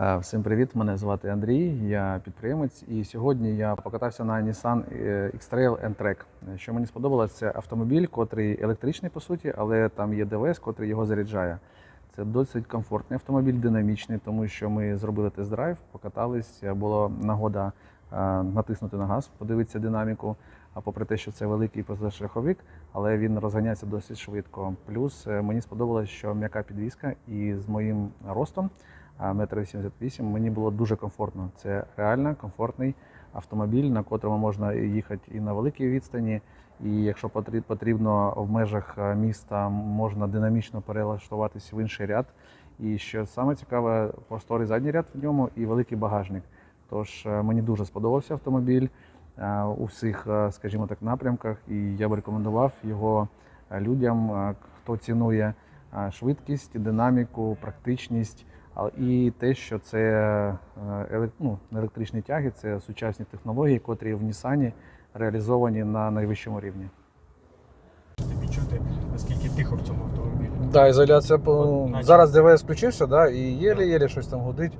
Е, Всім привіт! Мене звати Андрій, я підприємець, і сьогодні я покатався на Nissan е, X-Trail N-Track. Що мені сподобалось, це автомобіль, котрий електричний по суті, але там є ДВС, котрий його заряджає. Це досить комфортний автомобіль, динамічний, тому що ми зробили тест-драйв, покатались, е, була нагода натиснути на газ, подивитися динаміку. А попри те, що це великий позашляховик, але він розганяється досить швидко. Плюс мені сподобалось, що м'яка підвізка, і з моїм ростом метр 88, мені було дуже комфортно. Це реально комфортний автомобіль, на котрому можна їхати і на великій відстані. І якщо потрі- потрібно в межах е, міста, можна динамічно перелаштуватись в інший ряд. І що саме цікаве, просторий задній ряд в ньому і великий багажник. Тож е, мені дуже сподобався автомобіль е, у всіх, скажімо так, напрямках, і я б рекомендував його людям, хто цінує швидкість, динаміку, практичність. І те, що це е, ну, електричні тяги, це сучасні технології, котрі в Нісані реалізовані на найвищому рівні. Відчути, чути, наскільки тихо в цьому автомобілі. Да, ізоляція по зараз ДВС включився, да, і єлі-єлі щось там гудить.